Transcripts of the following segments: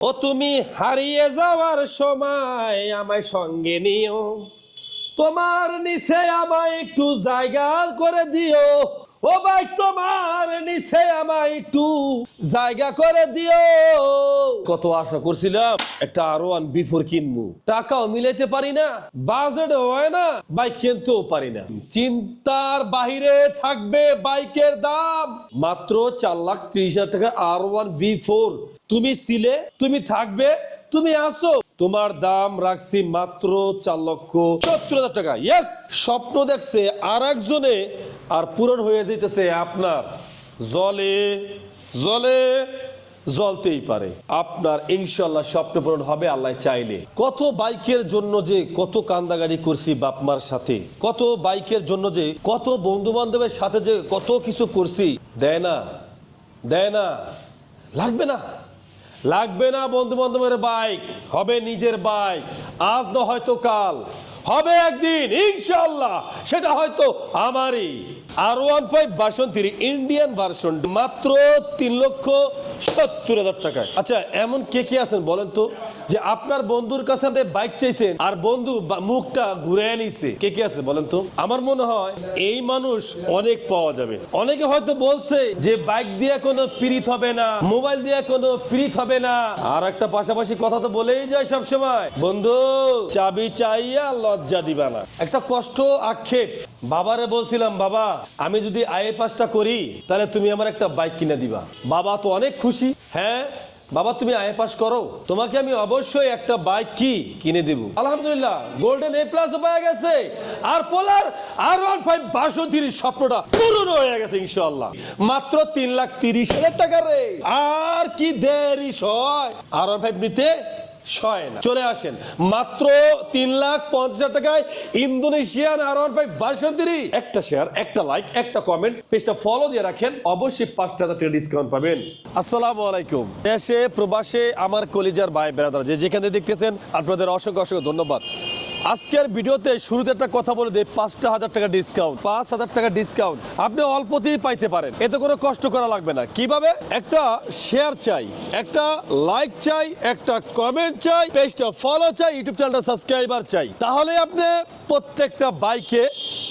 ও তুমি হারিয়ে যাওয়ার সময় আমায় সঙ্গে নিও। তোমার নিচে আমায় একটু জায়গা করে দিও। ও ভাই, তোমার নিচে আমায় একটু জায়গা করে দিও। কত আশা করছিলাম একটা আরও ওয়ান বিফোর কিনবো। টাকাও মিলাইতে পারি না বাজেট হয় না বাইক কিনতেও পারি না। চিন্তার বাহিরে থাকবে বাইকের দাম। মাত্র চার লাখ ত্রিশ হাজার টাকা আর ওয়ান বি ফোর তুমি ছিলে, তুমি থাকবে, তুমি আসো তোমার দাম রাখছি মাত্র চার লক্ষ সত্তর হাজার টাকা। ইয়েস স্বপ্ন দেখছে আর একজনে আর পূরণ হয়ে যেতেছে আপনার। জলে জলে, জ্বলতেই পারে। আপনার ইনশাল্লাহ স্বপ্ন পূরণ হবে, আল্লাহ চাইলে। কত বাইকের জন্য যে কত কান্দাগাড়ি করছি বাপমার সাথে। কত বাইকের জন্য যে কত বন্ধু বান্ধবের সাথে যে কত কিছু করছি। দেয় না দেয় না। লাগবে না। লাগবে না বন্ধু বান্ধবের বাইক, হবে নিজের বাইক। আজ না হয়তো কাল, হবে একদিন ইনশাল্লাহ সেটা হয়তো আমারই। আর ওয়ান ফাইভ বাসন্তীর ইন্ডিয়ান ভার্সন মাত্র তিন লক্ষ সত্তর হাজার টাকায়। আচ্ছা এমন কে কে আছেন বলেন তো? যে আপনার বন্ধুর কাছে আপনি বাইক চাইছেন আর বন্ধু মুখটা ঘুরে নিছে। কে কে আছে বলেন তো? আমার মনে হয় এই মানুষ অনেক পাওয়া যাবে। অনেকে হয়তো বলছে যে বাইক দিয়ে কোনো পীড়িত হবে না মোবাইল দিয়ে কোনো পীড়িত হবে না। আর একটা পাশাপাশি কথা তো বলেই যায় সব সময় বন্ধু, চাবি চাইয়া লজ্জা দিবা না। একটা কষ্ট আক্ষেপ। বাবারে বলছিলাম, বাবা, আমি যদি আয়ে পাসটা করি, তাহলে তুমি আমার একটা বাইক কিনে দিবা। বাবা তো অনেক খুশি। হ্যাঁ বাবা, তুমি আয়ে পাস করো। তোমাকে আমি অবশ্যই একটা বাইক কি কিনে দেব? আলহামদুলিল্লাহ গোল্ডেন এ প্লাস পেয়ে গেছে। আর পোলার আর ওয়ান ফাইভ বাসন্তীর স্বপ্নটা পূরণ হয়ে গেছে ইনশাল্লাহ মাত্র তিন লাখ তিরিশ হাজার টাকা রে। আর কি দেরি সয়। আর ওয়ান ফাইভ নিতে চলে আসেন। মাত্র তিন লাখ পঞ্চাশ টাকায় ইন্দোনেশিয়ান আর ওয়ান ফাইভ বাসন্তীর একটা শেয়ার একটা লাইক একটা কমেন্ট পেজটা ফলো দিয়ে রাখেন। অবশ্যই পাঁচ হাজার টাকা ডিসকাউন্ট পাবেন। আসসালামু আলাইকুম। দেশে, প্রবাসে আমার কলিজার ভাই বেড়াদার যে যেখানে দেখতেছেন, আপনাদের অসংখ্য অসংখ্য ধন্যবাদ। আজকের ভিডিওতে শুরুতে একটা কথা বলে দেয় পাঁচটা হাজার টাকা ডিসকাউন্ট পাঁচ হাজার টাকা ডিসকাউন্ট আপনি অল্পতেই পাইতে পারেন। এতে কোনো কষ্ট করা লাগবে না। কীভাবে? একটা শেয়ার চাই, একটা লাইক চাই, একটা কমেন্ট চাই পেজটা ফলো চাই ইউটিউব চ্যানেলটা সাবস্ক্রাইবার চাই। তাহলে আপনি প্রত্যেকটা বাইকে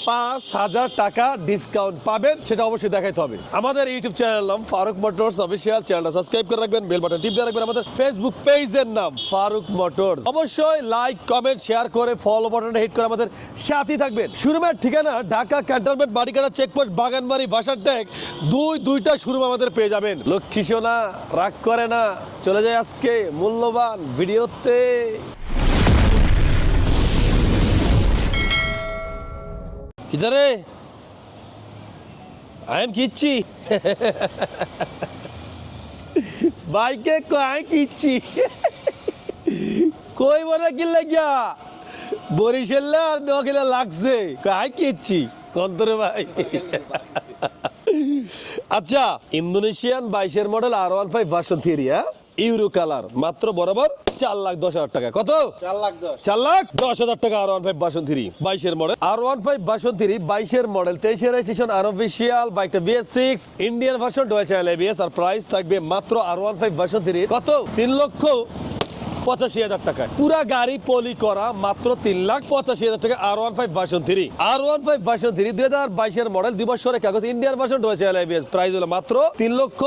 পাঁচ হাজার টাকা ডিসকাউন্ট পাবেন, সেটা অবশ্যই দেখাইতে হবে। আমাদের ইউটিউব চ্যানেল নাম ফারুক মোটরস অফিসিয়াল। চ্যানেলটা সাবস্ক্রাইব করে রাখবেন বেল বাটন টিপ দিয়ে রাখবেন। আমাদের ফেসবুক পেজের নাম ফারুক মোটরস। অবশ্যই লাইক কমেন্ট শেয়ার করে ফলো বাটনটা হিট করে আমাদের সাথেই থাকবেন। শুরুমের ঠিকানা, ঢাকা ক্যান্টনমেন্ট, বাড়িকাটা চেকপোস্ট বাগানবাড়ি বাসার ট্যাগ দুই, দুইটা শুরু আমাদের পেয়ে যাবেন। লক্ষ্মী সোনা, রাগ করে না। চলে যায় আজকে মূল্যবান ভিডিওতে। কিদারে, আই এম কিচ্ছি। বাইকে কয় কিচ্ছি। কই বলে কি লাগিয়া? বরিশাল্লা আর নকিলা লাগছে। কিচ্ছি কন্তরে ভাই। আচ্ছা ইন্দোনেশিয়ান বাইশের model R one five version three হ্যাঁ? ইউরো কালার মাত্র বরাবর চার লাখ দশ হাজার টাকা। কত? চার লাখ দশ। হাজার টাকা আর ওয়ান ফাইভ বাসন থ্রি বাইশের মডেল। আর ওয়ান ফাইভ বাসন থ্রি বাইশের মডেল। তেইশের রেজিস্ট্রেশন আর অফিসিয়াল বাইকটা বিএস সিক্স ইন্ডিয়ান ভার্সন ডয়েছে আর প্রাইস থাকবে মাত্র আর ওয়ান ফাইভ বাসন থ্রি কত? তিন লক্ষ পঁচাশি হাজার টাকায় পুরা গাড়ি পলি করা মাত্র তিন লাখ পঁচাশি হাজার টাকা R one five version three R one five version three দুই হাজার বাইশের মডেল দুই কাগজ ইন্ডিয়ান ভার্সন রয়েছে এলআইবিএস প্রাইস হলো মাত্র তিন লক্ষ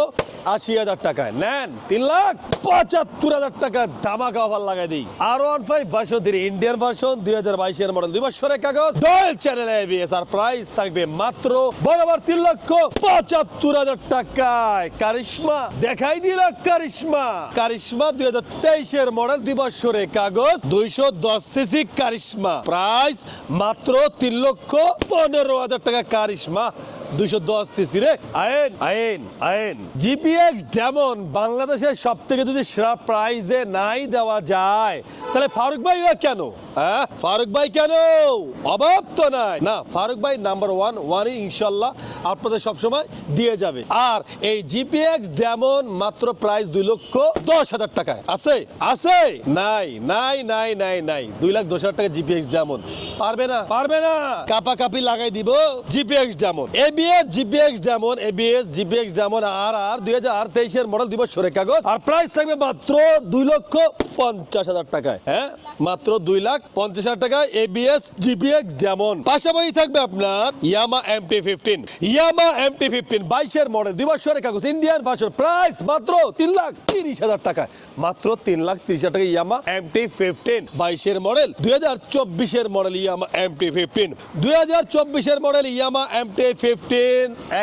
আশি হাজার টাকায় নেন, তিন লাখ পঁচাত্তর হাজার টাকা ধামাকা অফার লাগাই দিই। R one five version three Indian version দুই হাজার বাইশের মডেল দুই বছরের কাগজ ডয়েল চ্যানেল এবিএস আর প্রাইস থাকবে মাত্র বরাবর তিন লক্ষ পঁচাত্তর হাজার টাকায়। কারিশমা দেখাই দিল কারিশমা কারিশমা দুই হাজার তেইশের মডেল দুই বছরের কাগজ, দুইশো দশ সিসি কারিশমা। প্রাইস মাত্র তিন লক্ষ পনেরো হাজার টাকা কারিশমা। দুইশো দশ সিসি রে আইন। আইন। আইন। জিপিএক্স যেমন বাংলাদেশের সব থেকে যদি সেরা প্রাইজে নাই দেওয়া যায় তাহলে ফারুক ভাই কেন? হ্যাঁ? ফারুক ভাই কেন? অভাব তো নাই। না ফারুক ভাই নাম্বার ওয়ান ওয়ানই ইনশাল্লাহ আপনাদের সবসময় দিয়ে যাবে। আর এই জিপিএক্স ডেমন মাত্র প্রাইস দুই লক্ষ দশ হাজার টাকায়। আছে? আছে? নাই নাই নাই নাই নাই। দুই লাখ দশ হাজার টাকা জিপিএক্স ডেমন। পারবে না? পারবে না। কাপা কাপি লাগাই দিব GPX demon. ABS GPX demon ABS GPX demon আর আর দুই হাজার তেইশের মডেল দিব সরে কাগজ। আর প্রাইস থাকবে মাত্র দুই লক্ষ পঞ্চাশ হাজার টাকায়। হ্যাঁ? মাত্র দুই লাখ পঞ্চাশ হাজার টাকায় এবিএস জিপিএক্স ডেমন পাশাপাশি থাকবে আপনার Yamaha MT fifteen Yamaha MT fifteen বাইশের মডেল দুই বছরের কাগজ। ইন্ডিয়ান ভার্সন প্রাইস মাত্র তিন লাখ তিরিশ হাজার টাকায়। মাত্র তিন লাখ তিরিশ হাজার টাকা ইয়ামা এমটি ফিফটিন বাইশের মডেল দুই হাজার চব্বিশের মডেল ইয়ামা এমটি ফিফটিন দুই হাজার চব্বিশের মডেল ইয়ামা এমটি ফিফটিন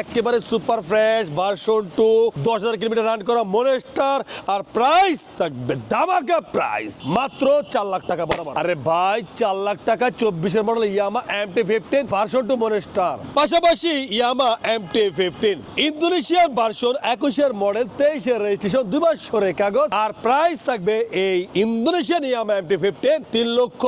একেবারে সুপার ফ্রেশ ভার্সন টু দশ হাজার কিলোমিটার রান করা মনেস্টার আর প্রাইস থাকবে দামাকা প্রাইস মাত্র চার লাখ টাকা বরাবর। আরে ভাই, চার লাখ টাকা চব্বিশের model Yamaha MT fifteen version two monster পাশাপাশি Yamaha MT fifteen Indonesian version একুশের মডেল তেইশের রেজিস্ট্রেশন দুই বছরের কাগজ, আর প্রাইস থাকবে এই ইন্দোনেশিয়ান ইয়ামা এমটি ফিফটিন তিন লক্ষ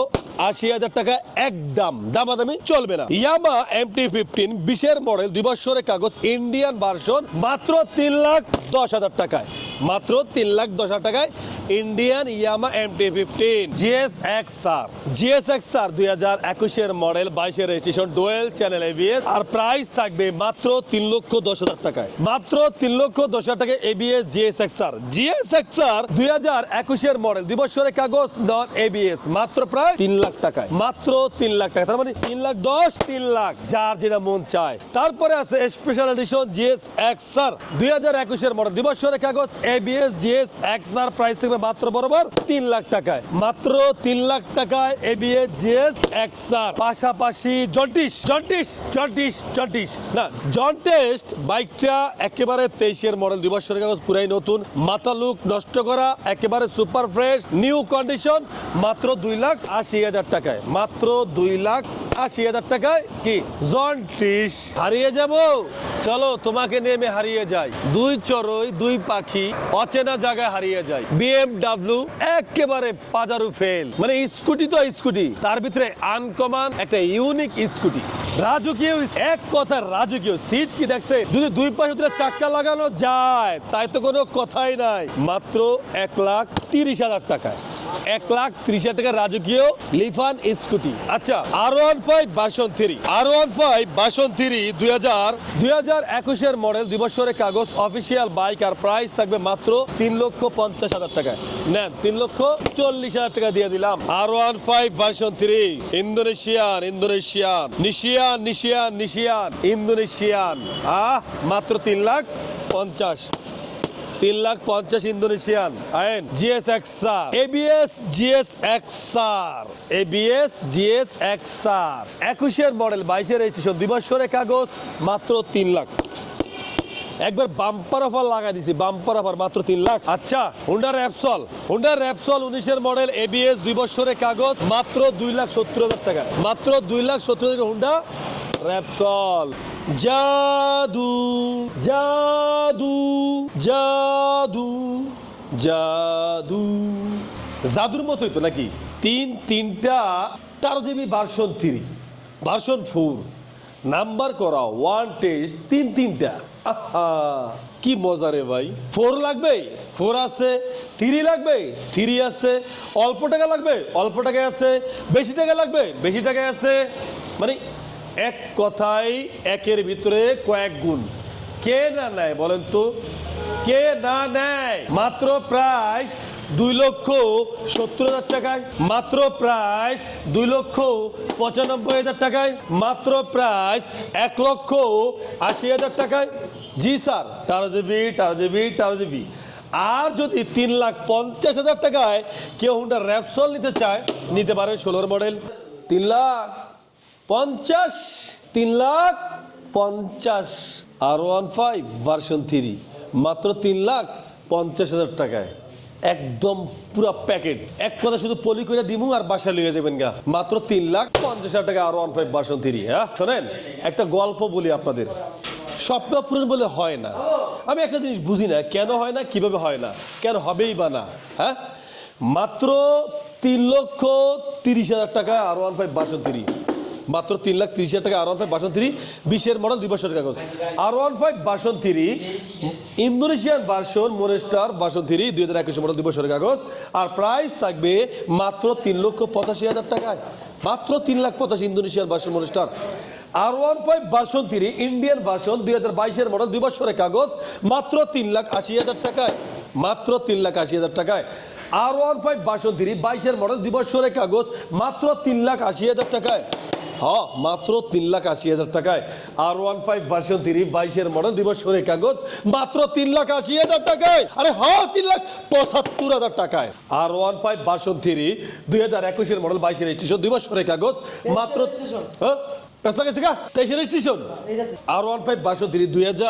আশি হাজার টাকা একদম দামাদামি চলবে না। ইয়ামা এমটি ফিফটিন বিশের মডেল দুই বছরের কাগজ ইন্ডিয়ান ভার্সন মাত্র তিন লাখ দশ হাজার টাকায়। মাত্র তিন লাখ দশ হাজার টাকায় Indian Yamaha MT fifteen GS X R GS X R দুই হাজার একুশের মডেল বাইশের রেজিস্ট্রেশন ডোয়েল চ্যানেল এবিএস আর প্রাইস থাকবে মাত্র তিন লক্ষ দশ হাজার টাকায়। মাত্র তিন লক্ষ দশ হাজার টাকায় ABS GS X R GS X R দুই হাজার একুশের মডেল দুই বছরের কাগজ নন এবিএস মাত্র প্রায় তিন লাখ টাকায়। মাত্র তিন লাখ টাকা, তার মানে তিন লাখ দশ, তিন লাখ, যার যেটা মন চায়। তারপরে আছে special edition GS X R দুই হাজার একুশের মডেল দুই বছরের কাগজ ABS GS X R price থাকবে মাত্র বরাবর তিন লাখ টাকায়। মাত্র তিন লাখ টাকায় এবিএস জিএস এক্স আর পাশাপাশি জন্টিস জন্টিস জন্টিস জন্টিস। না, জন্টেস্ট বাইকটা একেবারে তেইশের মডেল, দুই বছরের কাগজ, পুরাই নতুন। মাথা লুক নষ্ট করা, একেবারে সুপার ফ্রেশ নিউ কন্ডিশন মাত্র দুই লাখ আশি হাজার টাকায়। মাত্র দুই লাখ আশি হাজার টাকায় কি? জন্টিস হারিয়ে যাব? চলো, তোমাকে নেমে হারিয়ে যাই। দুই চড়ই, দুই পাখি অচেনা জায়গায় হারিয়ে যায় বিএমডাব্লিউ একেবারে পাজারু ফেল মানে স্কুটি তো স্কুটি, তার ভিতরে আনকমান একটা ইউনিক স্কুটি। রাজকীয় এক কথা রাজকীয় সিট কি দেখছে? যদি দুই পাশে দুটো চাক্কা লাগানো যায়, তাই তো কোনো কথাই নাই। মাত্র এক লাখ তিরিশ হাজার টাকায়। এক লাখ ত্রিশ হাজার টাকা রাজকীয় লিফান স্কুটি। আচ্ছা R one five version three R one five version three দুই হাজার দুই হাজার একুশের মডেল দুই বছরের কাগজ অফিসিয়াল বাইক আর প্রাইস থাকবে মাত্র তিন লক্ষ পঞ্চাশ হাজার টাকায়। নেন, তিন লক্ষ চল্লিশ হাজার টাকা দিয়ে দিলাম। আর one five version three Indonesian Indonesian, নিশিয়ান নিশিয়ান নিশিয়ান, ইন্দোনেশিয়ান। আহ, মাত্র তিন লাখ পঞ্চাশ। তিন লাখ পঞ্চাশ ইন্দোনেশিয়ান। আইন GS XR ABS GS XR ABS GS XR একুশের মডেল বাইশের রেজিস্ট্রেশন দুই বছরের কাগজ মাত্র তিন লাখ। একবার বাম্পার অফার লাগাই দিছি বাম্পার অফার মাত্র তিন লাখ। আচ্ছা। হুন্ডার র্যাপসল। হুন্ডার র্যাপসল উনিশের মডেল এবিএস দুই বছরের কাগজ মাত্র দুই লাখ সত্তর হাজার টাকা। মাত্র দুই লাখ সত্তর হাজার হুন্ডা র্যাপসল। জাদু জাদু। জাদু জাদু জাদু। জাদুর মতোই তো নাকি? তিন, তিনটা তেরো GB version three version four number করা ওয়ান টেস্ট তিন, তিনটা। কি মজা রে ভাই। ফোর লাগবে, ফোর আছে, থ্রি লাগবে, থ্রি আছে। অল্প টাকা লাগবে, অল্প টাকা আছে। বেশি টাকা লাগবে, বেশি টাকা আছে। মানে এক কথায় একের ভিতরে কয়েক গুণ। কে না নেয় বলেন তো? কে না নেয়? মাত্র প্রাইস দুই লক্ষ সত্তর হাজার টাকায়। মাত্র প্রাইস দুই লক্ষ পঁচানব্বই হাজার টাকায়। মাত্র প্রাইস এক লক্ষ আশি হাজার টাকায়। জি স্যার, তেরো জিবি তেরো জিবি তেরো জিবি। আর যদি তিন লাখ পঞ্চাশ হাজার টাকায় কেউ হুন্ডা র্যাপসল নিতে চায়, নিতে পারে ষোলোর মডেল তিন লাখ পঞ্চাশ, তিন লাখ পঞ্চাশ। R one five version three মাত্র তিন লাখ পঞ্চাশ হাজার টাকায়। একদম পুরো প্যাকেট এক কথা শুধু পলি করে দিমু আর বাসায় লিয়ে যাবেন গা। মাত্র তিন লাখ পঞ্চাশ হাজার টাকা R one five version three হ্যাঁ? শোনেন, একটা গল্প বলি আপনাদের। স্বপ্ন পূরণ বলে হয় না। আমি একটা জিনিস বুঝি না, কেন হয় না, কীভাবে হয় না, কেন হবেই বা না হ্যাঁ? মাত্র তিন লক্ষ তিরিশ হাজার টাকা আর ওয়ান ফাইভ থ্রি মাত্র তিন লাখ তিরিশ হাজার টাকা R one five version three, বিশের মডেল দুই বছরের কাগজ। R one five version three, Indonesian version monster version three, দুই হাজার একুশ মডেল দুই বছরের কাগজ। আর প্রাইস থাকবে মাত্র তিন লক্ষ পঁচাশি হাজার টাকায়। মাত্র তিন লাখ পঁচাশি Indonesian version monster R one five version three Indian version দুই হাজার বাইশের মডেল দুই বছরের কাগজ, মাত্র তিন লাখ আশি হাজার টাকায়। মাত্র তিন লাখ আশি হাজার টাকায়। R one five version three বাইশের মডেল দুই বছরের কাগজ মাত্র তিন লাখ আশি হাজার টাকায়। হ মাত্র তিন লাখ আশি হাজার টাকায়। R one five version three বাইশের মডেল দুই বছরের কাগজ মাত্র তিন লাখ আশি হাজার টাকায়। আরে হ তিন লাখ পঁচাত্তর হাজার টাকায়। R one five version three দুই হাজার একুশের মডেল বাইশের রেজিস্ট্রেশন দুই বছরের কাগজ মাত্র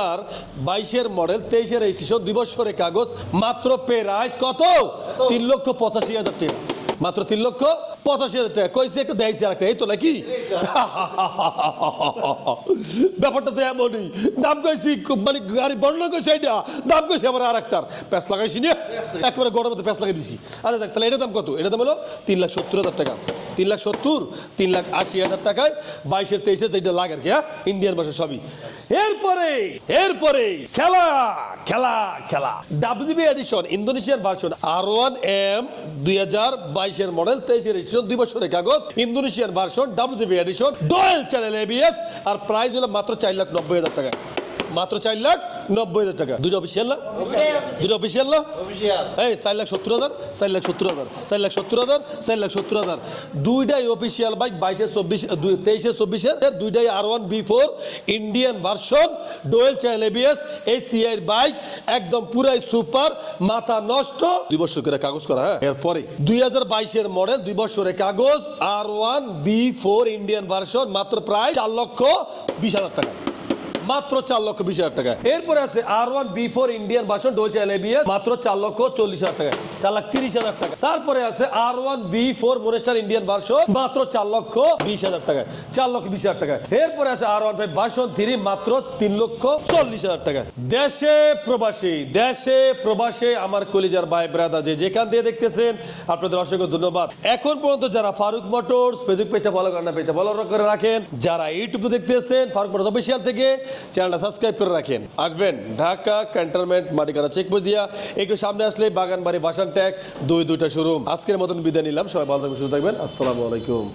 আর বাইশের মডেল রেজিস্ট্রেশন মাত্র তিন লক্ষ পঁচাশি কইছে একটু এই ব্যাপারটা তো এমনই। দাম কইছি মানে গাড়ি বর্ণনা কইছে এটা। দাম কইছে আবার আর একটার প্যাস লাগাইছি না একেবারে গরমে প্যাস লাগাই দিছি। আচ্ছা দেখ, তাহলে এটা দাম কত? এটা দাম হলো তিন লাখ সত্তর হাজার টাকা। তিন লাখ সত্তর, তিন লাখ আশি হাজার টাকায় বাইশের তেইশে যেটা লাগে আর কি হ্যাঁ? ইন্ডিয়ান ভাষা সবই। এরপরে এরপরে খেলা খেলা খেলা। WB edition Indonesian version R one M দুই হাজার বাইশের মডেল তেইশের এডিশন দুই বছরের কাগজ। Indonesian version WB edition dual channel ABS আর প্রাইস হলো মাত্র চার লাখ নব্বই হাজার টাকা মাত্র চার লাখ নব্বই হাজার টাকা। দুটো অফিসিয়াল না? দুটো অফিসিয়াল না? এই, চার লাখ সত্তর হাজার, চার লাখ সত্তর হাজার, চার লাখ সত্তর হাজার, চার লাখ সত্তর হাজার। দুইটাই অফিসিয়াল বাইক বাইশে চব্বিশ তেইশে চব্বিশের দুইটাই R one B four Indian version dual channel ABS এই সিআই বাইক একদম পুরাই সুপার মাথা নষ্ট। দুই বছর করে কাগজ করা হ্যাঁ? এরপরে দুই হাজার বাইশের মডেল দুই বছরের কাগজ R one B four Indian version মাত্র প্রায় চার লক্ষ বিশ হাজার টাকা। মাত্র চার লক্ষ বিশ হাজার টাকা এরপরে আছে R one B four Indian version ডোচ এলএবিএস মাত্র চার লক্ষ চল্লিশ হাজার টাকা চার লাখ তিরিশ হাজার টাকা তারপরে আছে R one B four monster Indian version মাত্র চার লক্ষ বিশ হাজার টাকা চার লক্ষ বিশ হাজার টাকা এরপরে আছে R one five version three মাত্র তিন লক্ষ চল্লিশ হাজার টাকা দেশে প্রবাসী, দেশে প্রবাসে আমার কলিজার ভাই ব্রাদার যে যেখান দিয়ে দেখতেছেন, আপনাদের অসংখ্য ধন্যবাদ। এখন পর্যন্ত যারা ফারুক মোটরস, ফেসবুক পেজটা ফলো করেন না, পেজটা ফলো করে রাখেন। যারা ইউটিউবে দেখতেছেন, ফারুক মোটরস অফিসিয়াল থেকে চ্যানেলটা সাবস্ক্রাইব করে রাখেন। আসবেন ঢাকা ক্যান্টনমেন্ট মাটিকাটা চেকপোস্ট দিয়া। একটু সামনে আসলে বাগানবাড়ি বাসান ট্যাগ দুই দুইটা শোরুম আজকের মতন বিদায় নিলাম। সবাই ভালো থাকবেন, সুস্থ থাকবেন। আসসালামু আলাইকুম।